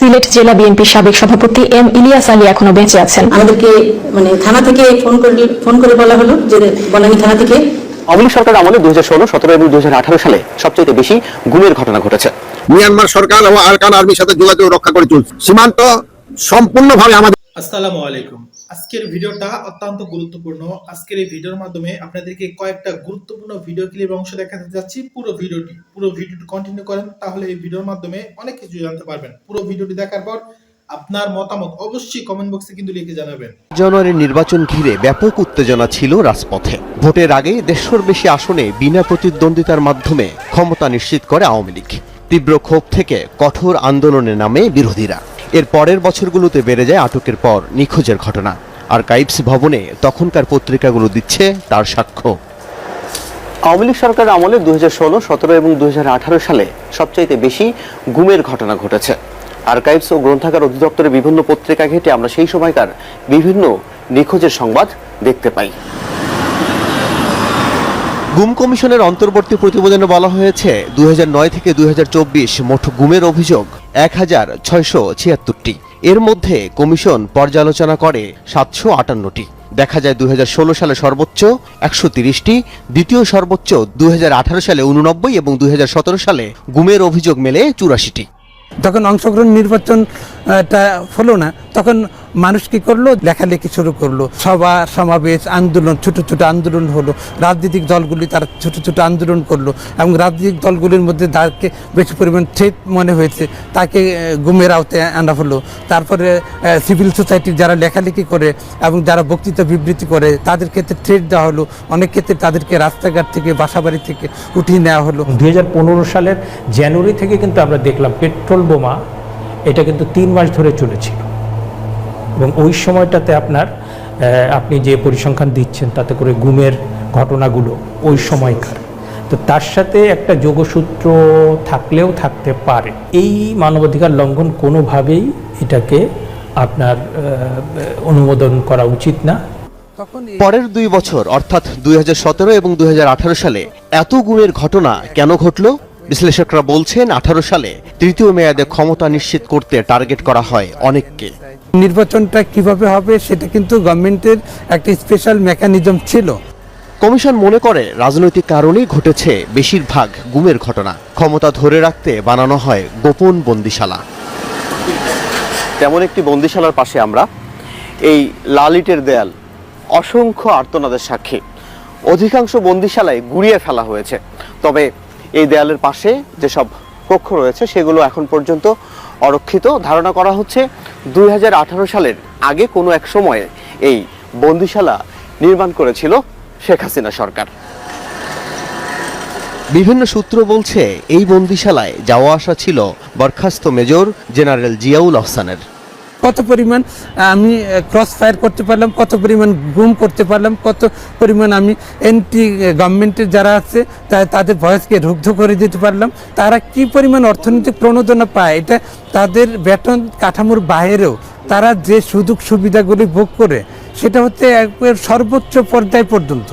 সিলেট জেলা বিএনপির সাবেক সভাপতি এম ইলিয়াস আলী এখনও বেঁচে আছেন। আমাদেরকে মানে থানা থেকে ফোন করে ফোন করে বলা হলো যে বনানী থানা থেকে। আওয়ামী সরকার আমলে দুই হাজার ষোলো সতেরো এবং দু হাজার আঠারো সালে সবচেয়ে বেশি গুমের ঘটনা ঘটেছে। মিয়ানমার সরকার ও আরকান আর্মির সাথে যোগাযোগ রক্ষা করে চলছে। সীমান্ত সম্পূর্ণভাবে আমাদের আসসালামু আলাইকুম। আজকের ভিডিওটা অত্যন্ত গুরুত্বপূর্ণ। আজকের এই ভিডিওর মাধ্যমে আপনাদেরকে কয়েকটা গুরুত্বপূর্ণ ভিডিও ক্লিপ অংশ দেখাতে যাচ্ছি। পুরো ভিডিওটি পুরো ভিডিওটি কন্টিনিউ করেন, তাহলে এই ভিডিওর মাধ্যমে অনেক কিছু জানতে পারবেন। পুরো ভিডিওটি দেখার পর আপনার মতামত অবশ্যই কমেন্ট বক্সে কিন্তু লিখে জানাবেন। জানুয়ারির নির্বাচন ঘিরে ব্যাপক উত্তেজনা ছিল রাজপথে। ভোটের আগে দেড়শোর বেশি আসনে বিনা প্রতিদ্বন্দ্বিতার মাধ্যমে ক্ষমতা নিশ্চিত করে আওয়ামী লীগ। তীব্র ক্ষোভ থেকে কঠোর আন্দোলনে নামে বিরোধীরা। এর পরের বছরগুলোতে বেড়ে যায় আটকের পর নিখোঁজের ঘটনা। আর কাইপস ভবনে তখনকার পত্রিকাগুলো দিচ্ছে তার সাক্ষ্য। আওয়ামী লীগ সরকার আমলে দুই হাজার ষোলো সতেরো এবং দু হাজার আঠারো সালে সবচাইতে বেশি গুমের ঘটনা ঘটেছে। আর্কাইভস ও গ্রন্থাগার অধিদপ্তরের বিভিন্ন পত্রিকা ঘেটে আমরা সেই সময়কার বিভিন্ন নিখোঁজের সংবাদ দেখতে পাই। গুম কমিশনের অন্তর্বর্তী প্রতিবেদনে বলা হয়েছে দুই হাজার নয় থেকে দুই হাজার চব্বিশ মোট গুমের অভিযোগ এক হাজার ছয়শো ছিয়াত্তরটি। এর মধ্যে কমিশন পর্যালোচনা করে সাতশো আটান্নটি। দেখা যায় দুই হাজার ষোলো সালে সর্বোচ্চ একশো তিরিশটি, দ্বিতীয় সর্বোচ্চ দুই হাজার আঠারো সালে উননব্বই এবং দুই হাজার সতেরো সালে গুমের অভিযোগ মেলে চুরাশিটি। যখন অংশগ্রহণ নির্বাচনটা হলো না। তখন মানুষ কি করল? লেখালেখি শুরু করল। সভা, সমাবেশ, আন্দোলন, ছোট ছোট আন্দোলন হলো। রাজনৈতিক দলগুলি তারা ছোট ছোট আন্দোলন করল এবং রাজনৈতিক দলগুলির মধ্যে যাকে বেশি পরিমাণ থ্রেট মনে হয়েছে, তাকে গুমের আওতায় আনা হলো। তারপরে সিভিল সোসাইটির যারা লেখালেখি করে এবং যারা বক্তৃতা বিবৃতি করে, তাদের ক্ষেত্রে থ্রেট দেওয়া হলো। অনেক ক্ষেত্রে তাদেরকে রাস্তাঘাট থেকে, বাসাবাড়ি থেকে উঠিয়ে নেওয়া হলো। দু হাজার পনেরো সালের জানুয়ারি থেকে কিন্তু আমরা দেখলাম পেট্রোল বোমা, এটা কিন্তু তিন মাস ধরে চলেছিল। এবং ওই সময়টাতে আপনার আপনি যে পরিসংখ্যান দিচ্ছেন তাতে করে গুমের ঘটনাগুলো ওই সময়কার। তো তার সাথে একটা যোগসূত্র থাকলেও থাকতে পারে। এই মানবাধিকার লঙ্ঘন কোনোভাবেই এটাকে আপনার অনুমোদন করা উচিত না। তখন পরের দুই বছর অর্থাৎ দুই হাজার সতেরো এবং দুই হাজার আঠারো সালে এত গুমের ঘটনা কেন ঘটল? বিশ্লেষকরা বলছেন আঠারো সালে তৃতীয় মেয়াদে ক্ষমতা নিশ্চিত করতে টার্গেট করা হয় অনেককে। নির্বাচনটা কীভাবে হবে সেটা কিন্তু গভর্নমেন্টের একটা স্পেশাল মেকানিজম ছিল। কমিশন মনে করে রাজনৈতিক কারণেই ঘটেছে বেশিরভাগ গুমের ঘটনা। ক্ষমতা ধরে রাখতে বানানো হয় গোপন বন্দিশালা। তেমন একটি বন্দিশালার পাশে আমরা এই লালিটের দেয়াল অসংখ্য আর্তনাদের সাক্ষী। অধিকাংশ বন্দিশালায় গুড়িয়ে ফেলা হয়েছে। তবে এই দেয়ালের পাশে যেসব কক্ষ রয়েছে, সেগুলো এখন পর্যন্ত অরক্ষিত। ধারণা করা হচ্ছে দুই হাজার আঠারো সালের আগে কোনো এক সময়ে এই বন্দিশালা নির্মাণ করেছিল শেখ হাসিনা সরকার। বিভিন্ন সূত্র বলছে, এই বন্দিশালায় যাওয়া আসা ছিল বরখাস্ত মেজর জেনারেল জিয়াউল আহসানের। কত পরিমাণ আমি ক্রস ফায়ার করতে পারলাম, কত পরিমাণ গুম করতে পারলাম, কত পরিমাণ আমি এন্টি গভর্নমেন্টের যারা আছে তাদের ভয়েসকে রুগ্ধ করে দিতে পারলাম। তারা কি পরিমাণ অর্থনৈতিক প্রণোদনা পায়, এটা তাদের বেতন কাঠামোর বাইরেও তারা যে সুযোগ সুবিধাগুলি ভোগ করে, সেটা হচ্ছে একবার সর্বোচ্চ পর্যায় পর্যন্ত।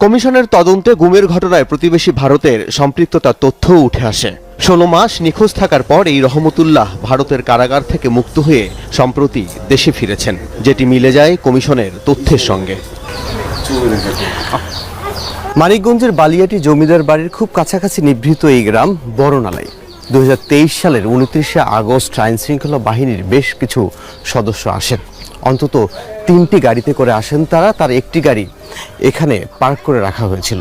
কমিশনের তদন্তে গুমের ঘটনায় প্রতিবেশী ভারতের সম্পৃক্ততার তথ্যও উঠে আসে। ষোলো মাস নিখোঁজ থাকার পর এই রহমতুল্লাহ ভারতের কারাগার থেকে মুক্ত হয়ে সম্প্রতি দেশে ফিরেছেন, যেটি মিলে যায় কমিশনের তথ্যের সঙ্গে। মানিকগঞ্জের বালিয়াটি জমিদার বাড়ির খুব কাছাকাছি নিভৃত এই গ্রাম বড়নালাই দু সালের উনত্রিশে আগস্ট আইন শৃঙ্খলা বাহিনীর বেশ কিছু সদস্য আসেন। অন্তত তিনটি গাড়িতে করে আসেন তারা, তার একটি গাড়ি এখানে পার্ক করে রাখা হয়েছিল।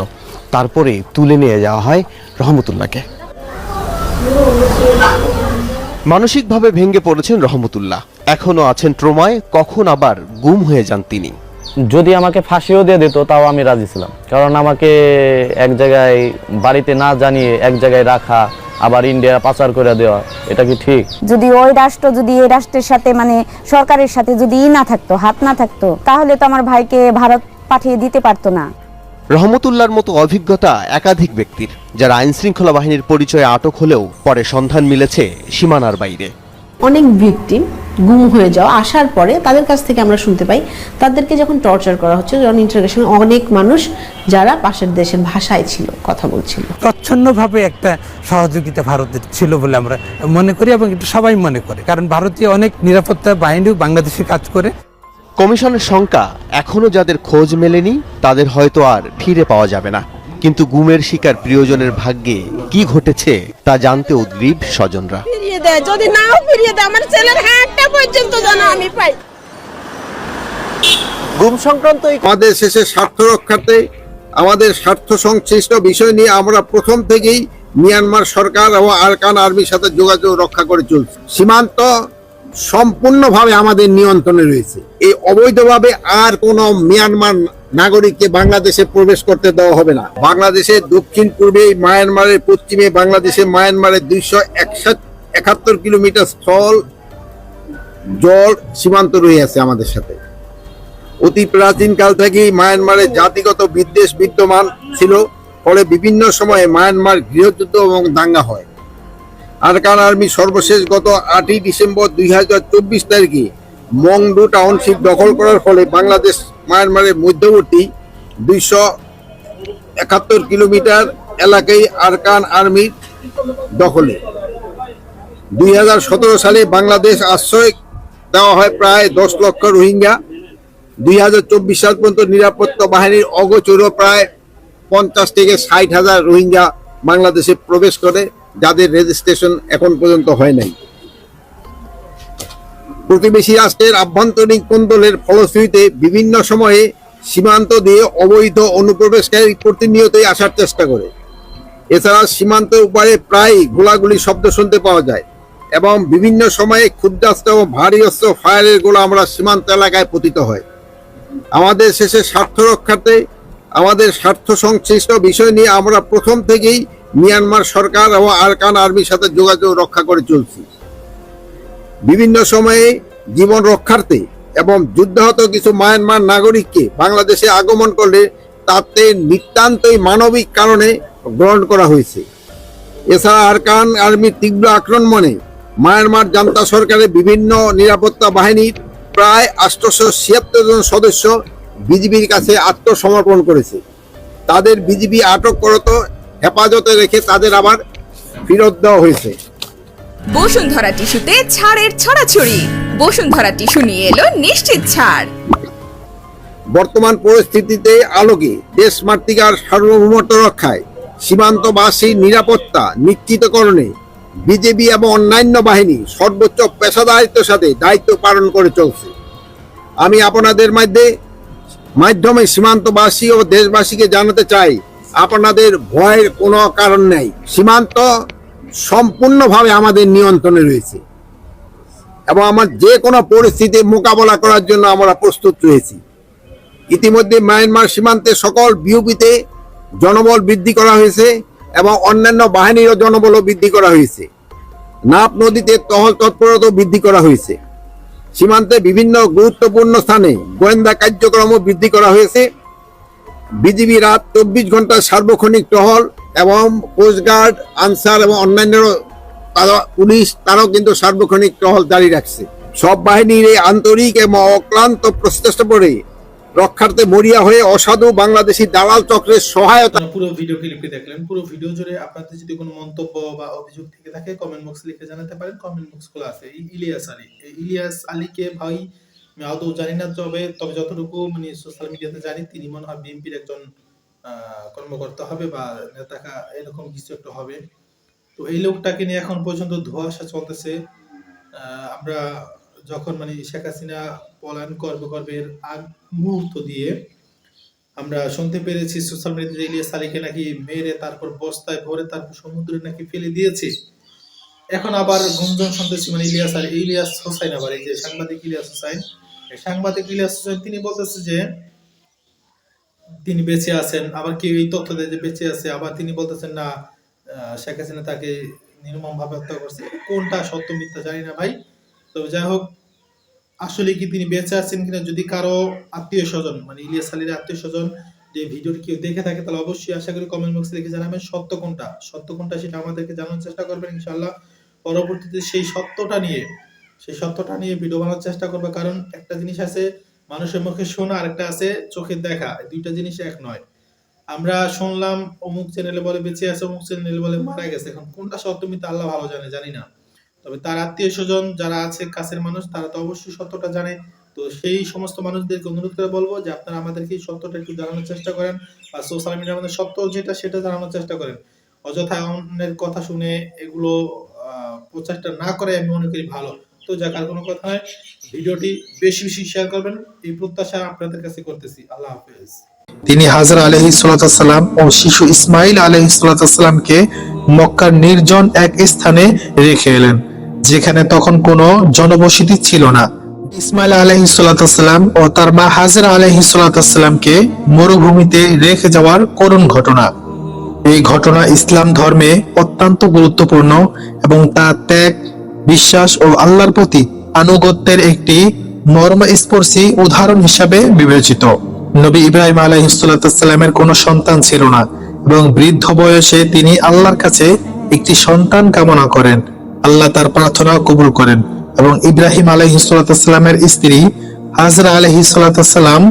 তারপরে তুলে নিয়ে যাওয়া হয় রহমতুল্লাহকে। মানসিকভাবে ভেঙে পড়েছেন রহমতুল্লাহ। এখনও আছেন ট্রোমায় কখন আবার গুম হয়ে যান তিনি? যদি আমাকে ফাঁসিও দিয়ে দিত তাও আমি রাজি ছিলাম। কারণ আমাকে এক জায়গায় বাড়িতে না জানিয়ে এক জায়গায় রাখা আবার ইন্ডিয়া পাচার করে দেওয়া এটা কি ঠিক? যদি ওই রাষ্ট্র যদি এই রাষ্ট্রের সাথে মানে সরকারের সাথে যদি ই না থাকতো হাত না থাকতো তাহলে তো আমার ভাইকে ভারত পাঠিয়ে দিতে পারতো না। রহমতুল্লাহর মতো অভিজ্ঞতা একাধিক ব্যক্তির যারা আইন শৃঙ্খলা বাহিনীর পরিচয়ে আটক হলেও পরে সন্ধান মিলেছে সীমানার বাইরে। অনেক ভিকটিম গুম হয়ে যাওয়া আসার পরে তাদের কাছ থেকে আমরা শুনতে পাই তাদেরকে যখন টর্চার করা হচ্ছে যখন ইন্টারগেশন অনেক মানুষ যারা পাশের দেশের ভাষায় ছিল কথা বলছিল। প্রচ্ছন্নভাবে একটা সহযোগিতা ভারতের ছিল বলে আমরা মনে করি এবং এটা সবাই মনে করে কারণ ভারতীয় অনেক নিরাপত্তা বাহিনীও বাংলাদেশে কাজ করে। কমিশনের শঙ্কা এখনও যাদের খোঁজ মেলেনি তাদের হয়তো আর ফিরে পাওয়া যাবে না। কিন্তু গুমের শিকার প্রিয়জনের ভাগ্যে কি ঘটেছে তা জানতে উদ্গ্রীব স্বজনরা। ফিরিয়ে দেয় যদি নাও ফিরিয়ে দেয় আমার ছেলের হাতটা পর্যন্ত যেন আমি পাই। গুম সংক্রান্ত আমাদের শেষে স্বার্থ রক্ষার্থে আমাদের স্বার্থ সংশ্লিষ্ট বিষয় নিয়ে আমরা প্রথম থেকেই মিয়ানমার সরকার এবং আরকান আর্মির সাথে যোগাযোগ রক্ষা করে চলছি। সীমান্ত সম্পূর্ণভাবে আমাদের নিয়ন্ত্রণে রয়েছে। এই অবৈধভাবে আর কোন মিয়ানমার নাগরিককে বাংলাদেশে প্রবেশ করতে দেওয়া হবে না। বাংলাদেশের দক্ষিণ পূর্বে মায়ানমারের পশ্চিমে বাংলাদেশে মায়ানমারের দুইশো একাত্তর কিলোমিটার স্থল জল সীমান্ত রয়ে আছে আমাদের সাথে। অতি প্রাচীনকাল থেকেই মায়ানমারের জাতিগত বিদ্বেষ বিদ্যমান ছিল, ফলে বিভিন্ন সময়ে মায়ানমার গৃহযুদ্ধ এবং দাঙ্গা হয়। আরকান আর্মি সর্বশেষ গত আটই ডিসেম্বর দুই হাজার চব্বিশ তারিখে মংডু টাউনশিপ দখল করার ফলে বাংলাদেশ মায়ানমারের মধ্যবর্তী দুইশো একাত্তর কিলোমিটার এলাকায় আরকান আর্মির দখলে। দুই হাজার সতেরো সালে বাংলাদেশ আশ্রয় দেওয়া হয় প্রায় দশ লক্ষ রোহিঙ্গা। দুই হাজার চব্বিশ সাল পর্যন্ত নিরাপত্তা বাহিনীর অগোচর প্রায় পঞ্চাশ থেকে ষাট হাজার রোহিঙ্গা বাংলাদেশে প্রবেশ করে। যাদের রেজিস্ট্রেশন এখন পর্যন্ত হয় নাই। প্রতিবেশী রাষ্ট্রের আভ্যন্তরীণ কোন্দলের ফলশ্রুতিতে বিভিন্ন সময়ে সীমান্ত দিয়ে অবৈধ অনুপ্রবেশকারী প্রতিনিয়তই আসার চেষ্টা করে। এছাড়া সীমান্তের উপায়ে প্রায় গোলাগুলি শব্দ শুনতে পাওয়া যায় এবং বিভিন্ন সময়ে ক্ষুদ্রাস্ত্র ও ভারী অস্ত্র ফায়ারের গোলা আমরা সীমান্ত এলাকায় পতিত হয়। আমাদের শেষে স্বার্থ রক্ষার্থে আমাদের স্বার্থ সংশ্লিষ্ট বিষয় নিয়ে আমরা প্রথম থেকেই মিয়ানমার সরকার ও আরকান আর্মির সাথে যোগাযোগ রক্ষা করে চলছি। বিভিন্ন সময়ে জীবন রক্ষার্থে এবং যুদ্ধাহত কিছু মায়ানমার নাগরিককে বাংলাদেশে আগমন করলে তাতে নিতান্তই মানবিক কারণে গ্রহণ করা হয়েছে। এছাড়া আরকান আর্মির তীব্র আক্রমণে মায়ানমার জান্তা সরকারের বিভিন্ন নিরাপত্তা বাহিনীর প্রায় আটশোশো ছিয়াত্তর জন সদস্য বিজিবির কাছে আত্মসমর্পণ করেছে। তাদের বিজিবি আটক করত হেফাজতে রেখে তাদের আবার ফেরত দেওয়া হয়েছে। বসুন্ধরা টিস্যুতে ছাড়ের ছড়াছড়ি। বসুন্ধরা টিস্যু নিয়ে এলো নিশ্চিত ছাড়। বর্তমান পরিস্থিতিতে আলোকে দেশ মাতৃকার সার্বভৌমত্ব রক্ষায় সীমান্তবাসী নিরাপত্তা নিশ্চিতকরণে বিজেপি এবং অন্যান্য বাহিনী সর্বোচ্চ পেশাদারিত্বের সাথে দায়িত্ব পালন করে চলছে। আমি আপনাদের মধ্যে মাধ্যমে সীমান্তবাসী ও দেশবাসীকে জানাতে চাই, আপনাদের ভয়ের কোনো কারণ নেই। সীমান্ত সম্পূর্ণভাবে আমাদের নিয়ন্ত্রণে রয়েছে। এবং আমার যে কোনো পরিস্থিতি মোকাবেলা করার জন্য আমরা প্রস্তুত রয়েছি। ইতিমধ্যে মায়ানমার সীমান্তে সকল বিউপিতে জনবল বৃদ্ধি করা হয়েছে এবং অন্যান্য বাহিনীরও জনবলও বৃদ্ধি করা হয়েছে। নাপ নদীতে তহল তৎপরতা বৃদ্ধি করা হয়েছে। সীমান্তে বিভিন্ন গুরুত্বপূর্ণ স্থানে গোয়েন্দা কার্যক্রম বৃদ্ধি করা হয়েছে। বিজিবি রাত চব্বিশ ঘণ্টা সার্বক্ষণিক টহল এবং কোস্টগার্ড আনসার এবং অন্যান্য পুলিশ তারাও কিন্তু সার্বক্ষণিক টহল জারি রাখছে। সব বাহিনীর এই আন্তরিক এবং অক্লান্ত প্রচেষ্টা করে রক্ষার্থে মরিয়া হয়ে অসাধু বাংলাদেশি দালাল চক্রের সহায়তা পুরো ভিডিও ক্লিপটি দেখলেন পুরো ভিডিও জুড়ে আপনাদের যদি কোনো মন্তব্য বা অভিযোগ থেকে থাকে কমেন্ট বক্স লিখে জানাতে পারেন। কমেন্ট বক্স খোলা আছে। ইলিয়াস আলী। ইলিয়াস আলীকে ভাই, আমি আদৌ জানি না, তবে তবে যতটুকু মানে সোশ্যাল মিডিয়াতে জানি, তিনি মনে হয় বিএনপির একজন কর্মকর্তা হবে বা নেতা এরকম কিছু একটা হবে। তো এই লোকটাকে নিয়ে এখন পর্যন্ত ধোঁয়াশা চলতেছে। আমরা যখন মানে শেখ হাসিনা পলায়ন করবে আগ মুহূর্ত দিয়ে আমরা শুনতে পেরেছি, সোশ্যাল মিডিয়াতে ইলিয়াস আলীকে নাকি মেরে, তারপর বস্তায় ভরে, তারপর সমুদ্রে নাকি ফেলে দিয়েছে। এখন আবার গুঞ্জন শুনতেছি মানে ইলিয়াস আলী, ইলিয়াস হোসাইন আবার, এই যে সাংবাদিক ইলিয়াস হোসাইন সাংবাদিক ইলিয়াস হোসাইন, তিনি বলতেছে যে তিনি বেঁচে আছেন, আবার কেউ এই তথ্য দেয় যে বেঁচে আছে, আবার তিনি বলতেছেন, না শেখ হাসিনা তাকে নির্মম ভাবে হত্যা করছে। কোনটা সত্য মিথ্যা জানি না ভাই। তো যাই হোক আসলে কি তিনি বেঁচে আছেন কিনা যদি কারও আত্মীয় স্বজন মানে ইলিয়াস আলীর আত্মীয় স্বজন যে ভিডিওটি কেউ দেখে থাকে, তাহলে অবশ্যই আশা করি কমেন্ট বক্সে লিখে জানাবেন সত্য কোনটা। সত্য কোনটা সেটা আমাদেরকে জানার চেষ্টা করবেন ইনশাআল্লাহ। পরবর্তীতে সেই সত্যটা নিয়ে, সেই সত্যটা নিয়ে ভিডিও বানানোর চেষ্টা করবে। কারণ একটা জিনিস আছে, মানুষের মুখে শোনা আর একটা আছে চোখে দেখা। দুইটা জিনিস এক নয়। আমরা শুনলাম অমুক চ্যানেলে বলে বেঁচে আছে, অমুক চ্যানেলে বলে মারা গেছে। এখন কোনটা সত্য মিথ্যা আল্লাহ ভালো জানে, জানি না। তবে তার আত্মীয় স্বজন যারা আছে, কাছের মানুষ, তারা তো অবশ্যই সত্যটা জানে। তো সেই সমস্ত মানুষদেরকে অনুরোধ করে বলব যে আপনারা আমাদেরকে সত্যটা একটু জানানোর চেষ্টা করেন বা সোশ্যাল মিডিয়ার মধ্যে সত্য যেটা সেটা জানানোর চেষ্টা করেন। অযথা অন্যের কথা শুনে এগুলো প্রচারটা না করে আমি মনে করি ভালো। তো যাক, আর কোনো কথা নয়। ভিডিওটি বেশি বেশি শেয়ার করবেন। এই প্রত্যাশা আপনাদের কাছে করতেছি। আল্লাহ হাফেজ। তিনি হাজার আলহি সালাম ও শিশু ইসমাইল আলহি সালামকে মক্কার নির্জন এক স্থানে রেখে এলেন। যেখানে তখন কোনো জনবসতি ছিল না। ইসমাইল আলহি সালাম ও তার মা হাজার আলহি সালামকে মরুভূমিতে রেখে যাওয়ার করুণ ঘটনা। এই ঘটনা ইসলাম ধর্মে অত্যন্ত গুরুত্বপূর্ণ এবং তা ত্যাগ, বিশ্বাস ও আল্লাহর প্রতি আনুগত্যের একটি মর্মস্পর্শী উদাহরণ হিসাবে বিবেচিত। নবী ইব্রাহিম আলাইহিসসালামের কোনো সন্তান ছিল না এবং বৃদ্ধ বয়সে তিনি আল্লাহর কাছে একটি সন্তান কামনা করেন। আল্লাহ তার প্রার্থনা কবুল করেন এবং ইব্রাহিম আলাইহিসসালামের স্ত্রী হাজরা আলাইহিসসালাম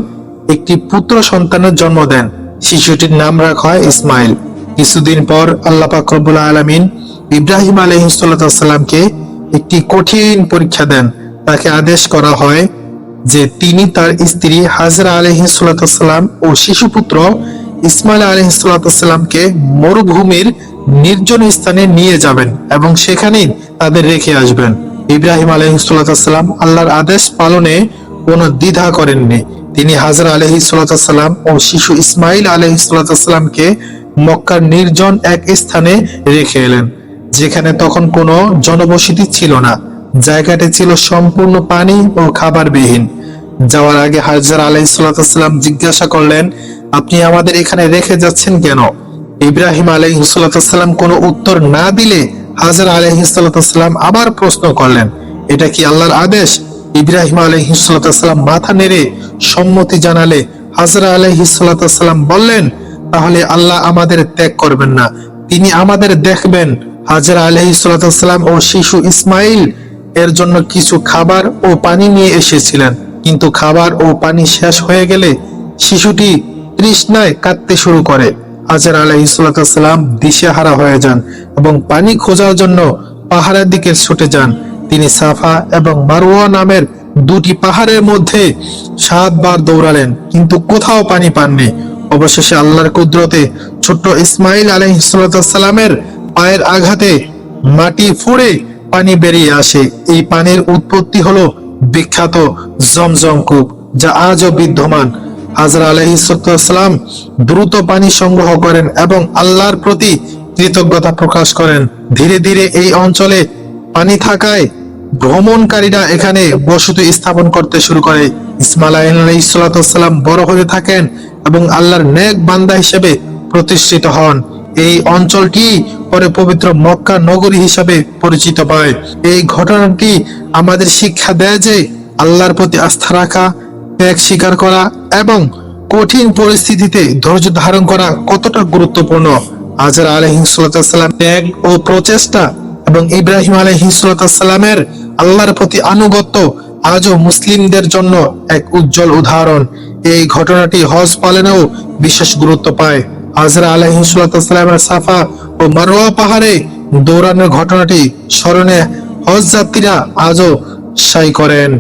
একটি পুত্র সন্তানের জন্ম দেন। শিশুটির নাম রাখা হয় ইসমাইল। কিছুদিন পর আল্লাহ পাক রব্বুল আলামিন ইব্রাহিম আলাইহিসসালামকে একটি কঠিন পরীক্ষা দেন। তাকে আদেশ করা হয় যে তিনি তার স্ত্রী হাজরা আলহিসাল্লাম ও শিশুপুত্র ইসমাইল আলহিসাল্লামকে মরুভূমির নির্জন স্থানে নিয়ে যাবেন এবং সেখানেই তাদের রেখে আসবেন। ইব্রাহিম আলহিসাল্লাম আল্লাহর আদেশ পালনে কোনো দ্বিধা করেননি। তিনি হাজরা আলহিসাল্লাম ও শিশু ইসমাইল আলহিসাল্লামকে মক্কার নির্জন এক স্থানে রেখে এলেন, যেখানে তখন কোনো জনবসতি ছিল না। জায়গাটি ছিল সম্পূর্ণ পানি ও খাবারবিহীন। যাওয়ার আগে হাজার আলাইসাল্লাম জিজ্ঞাসা করলেন আপনি আমাদের এখানে রেখে যাচ্ছেন কেন? ইব্রাহিম আলাইসাল্লাম কোনো উত্তর না দিলে হাজার আলাইসাল্লাম আবার প্রশ্ন করলেন, এটা কি আল্লাহর আদেশ? ইব্রাহিম আলাইহিসাল্লাম মাথা নেড়ে সম্মতি জানালে হাজরা আলাইহিসাল্লাম বললেন, তাহলে আল্লাহ আমাদের ত্যাগ করবেন না। তিনি আমাদের দেখবেন। হাজরা আলাইহিসাল্লাম ও শিশু ইসমাইল এর জন্য কিছু খাবার ও পানি নিয়ে এসেছিলেন। কিন্তু খাবার ও পানি শেষ হয়ে গেলে শিশুটি তৃষ্ণায় কাঁদতে শুরু করে। হাজার আলাইহিসাল্লাম দিশেহারা হয়ে যান এবং পানি খোঁজার জন্য পাহাড়ের দিকে ছুটে যান। তিনি সাফা এবং মারওয়া নামের দুটি পাহাড়ের মধ্যে সাতবার দৌড়ালেন, কিন্তু কোথাও পানি পাননি। অবশেষে আল্লাহর কুদরতে ছোট্ট ইসমাইল আলাইহিসাল্লামের পায়ের আঘাতে মাটি ফুঁড়ে পানি বেরিয়ে আসে। এই পানির উৎপত্তি হলো বিখ্যাত জমজম কূপ, যা আজও বিদ্যমান। হাজরা আলহিসাম দ্রুত পানি সংগ্রহ করেন এবং আল্লাহর প্রতি কৃতজ্ঞতা প্রকাশ করেন। ধীরে ধীরে এই অঞ্চলে পানি থাকায় ভ্রমণকারীরা এখানে বসতি স্থাপন করতে শুরু করে। ইসমাইল আলাইসাল্লাম বড় হতে থাকেন এবং আল্লাহর নেক বান্দা হিসেবে প্রতিষ্ঠিত হন। এই অঞ্চলটি পরে পবিত্র মক্কা নগরী হিসাবে পরিচিত পায় এই ঘটনাটি আমাদের শিক্ষা দেয় যে আল্লাহর প্রতি আস্থা রাখা ত্যাগ স্বীকার করা এবং কঠিন পরিস্থিতিতে ধৈর্য ধারণ করা কতটা গুরুত্বপূর্ণ? আজর আলহিসাল্লাম ত্যাগ ও প্রচেষ্টা এবং ইব্রাহিম আলহিসাল্লামের আল্লাহর প্রতি আনুগত্য আজও মুসলিমদের জন্য এক উজ্জ্বল উদাহরণ। এই ঘটনাটি হজ পালনেও বিশেষ গুরুত্ব পায়। আজরা আলহিসাল্লামের সাফা ও মারোয়া পাহাড়ে দৌড়ানোর ঘটনাটি স্মরণে হজ যাত্রীরা আজও সাই করেন।